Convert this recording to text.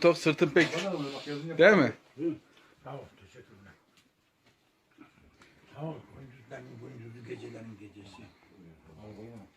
tok sırtın pek. Değil mi? Sağ ol, teşekkürler. Sağ ol, gündüzlerin gündüzü, gecelerin gecesi. Arabayı yaptım.